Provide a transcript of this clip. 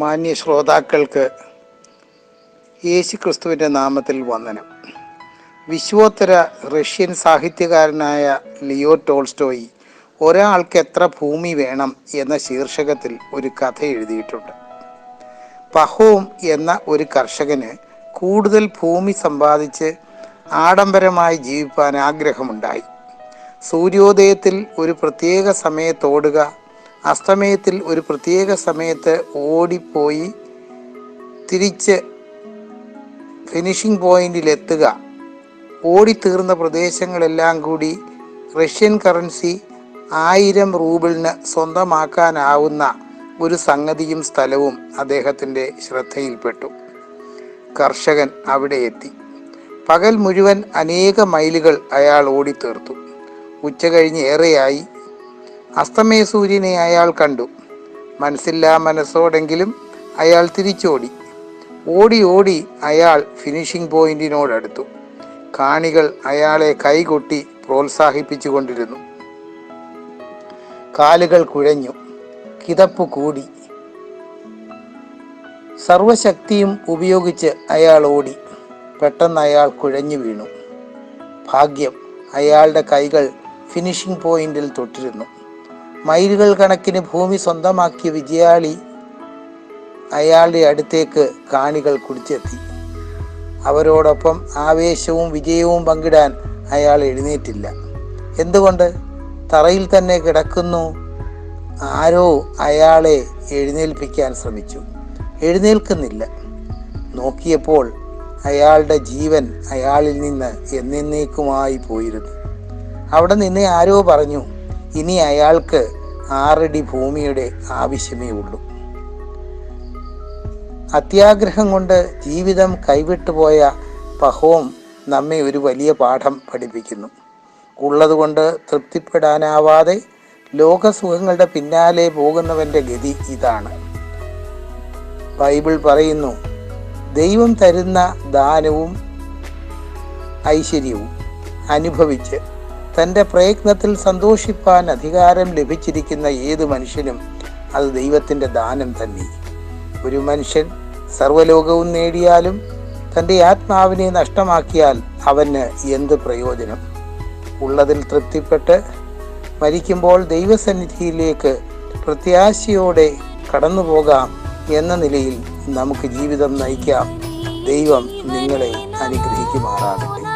മാന്യ ശ്രോതാക്കൾക്ക് യേശു ക്രിസ്തുവിന്റെ നാമത്തിൽ വന്ദനം. വിശ്വോത്തര റഷ്യൻ സാഹിത്യകാരനായ ലിയോ ടോൾസ്റ്റോയി ഒരാൾക്ക് എത്ര ഭൂമി വേണം എന്ന ശീർഷകത്തിൽ ഒരു കഥ എഴുതിയിട്ടുണ്ട്. പഹോം എന്ന ഒരു കർഷകന് കൂടുതൽ ഭൂമി സമ്പാദിച്ച് ആഡംബരമായി ജീവിപ്പാൻ ആഗ്രഹമുണ്ടായി. സൂര്യോദയത്തിൽ ഒരു പ്രത്യേക സമയത്തോടുക അസ്തമയത്തിൽ ഒരു പ്രത്യേക സമയത്ത് ഓടിപ്പോയി തിരിച്ച് ഫിനിഷിംഗ് പോയിന്റിലെത്തുക ഓടിത്തീർന്ന പ്രദേശങ്ങളെല്ലാം കൂടി റഷ്യൻ കറൻസി ആയിരം റൂബിളിന് സ്വന്തമാക്കാനാവുന്ന ഒരു സംഗതിയും സ്ഥലവും അദ്ദേഹത്തിന്റെ ശ്രദ്ധയിൽപ്പെട്ടു. കർഷകൻ അവിടെ എത്തി. പകൽ മുഴുവൻ അനേക മൈലുകൾ അയാൾ ഓടിത്തീർത്തു. ഉച്ച കഴിഞ്ഞ് ഏറെയായി. അസ്തമയ സൂര്യനെ അയാൾ കണ്ടു. മനസ്സില്ലാ മനസ്സോടെങ്കിലും അയാൾ തിരിച്ചോടി. ഓടി ഓടി അയാൾ ഫിനിഷിംഗ് പോയിന്റിനോടടുത്തു. കാണികൾ അയാളെ കൈകൊട്ടി പ്രോത്സാഹിപ്പിച്ചുകൊണ്ടിരുന്നു. കാലുകൾ കുഴഞ്ഞു. കിതപ്പ് കൂടി. സർവശക്തിയും ഉപയോഗിച്ച് അയാൾ ഓടി. പെട്ടെന്ന് അയാൾ കുഴഞ്ഞു വീണു. ഭാഗ്യം അയാളുടെ കൈകൾ ഫിനിഷിംഗ് പോയിന്റിൽ തൊട്ടിരുന്നു. മൈലുകൾ കണക്കിന് ഭൂമി സ്വന്തമാക്കിയ വിജയാളി അയാളുടെ അടുത്തേക്ക് കാണികൾ കുടിച്ചെത്തി. അവരോടൊപ്പം ആവേശവും വിജയവും പങ്കിടാൻ അയാൾ എഴുന്നേറ്റില്ല. എന്തുകൊണ്ട്? തറയിൽ തന്നെ കിടക്കുന്നു. ആരോ അയാളെ എഴുന്നേൽപ്പിക്കാൻ ശ്രമിച്ചു. എഴുന്നേൽക്കുന്നില്ല. നോക്കിയപ്പോൾ അയാളുടെ ജീവൻ അയാളിൽ നിന്ന് എന്നേക്കുമായി പോയിരുന്നു. അവിടെ നിന്ന് ആരോ പറഞ്ഞു. ഇനി അയാൾക്ക് ആറടി ഭൂമിയുടെ ആവശ്യമേ ഉള്ളൂ. അത്യാഗ്രഹം കൊണ്ട് ജീവിതം കൈവിട്ടുപോയ പഹവും നമ്മെ ഒരു വലിയ പാഠം പഠിപ്പിക്കുന്നു. ഉള്ളതുകൊണ്ട് തൃപ്തിപ്പെടാനാവാതെ ലോകസുഖങ്ങളുടെ പിന്നാലെ പോകുന്നവന്റെ ഗതി ഇതാണ്. ബൈബിൾ പറയുന്നു ദൈവം തരുന്ന ദാനവും ഐശ്വര്യവും അനുഭവിച്ച് തന്റെ പ്രയത്നത്തിൽ സന്തോഷിപ്പാൻ അധികാരം ലഭിച്ചിരിക്കുന്ന ഏത് മനുഷ്യനും അത് ദൈവത്തിന്റെ ദാനം തന്നെ. ഒരു മനുഷ്യൻ സർവലോകവും നേടിയാലും തന്റെ ആത്മാവിനെ നഷ്ടമാക്കിയാൽ അവന് എന്ത് പ്രയോജനം? ഉള്ളതിൽ തൃപ്തിപ്പെട്ട് മരിക്കുമ്പോൾ ദൈവസന്നിധിയിലേക്ക് പ്രത്യാശയോടെ കടന്നു പോകാം എന്ന നിലയിൽ നമുക്ക് ജീവിതം നയിക്കാം. ദൈവം നിങ്ങളെ അനുഗ്രഹിക്കുമാറാകട്ടെ.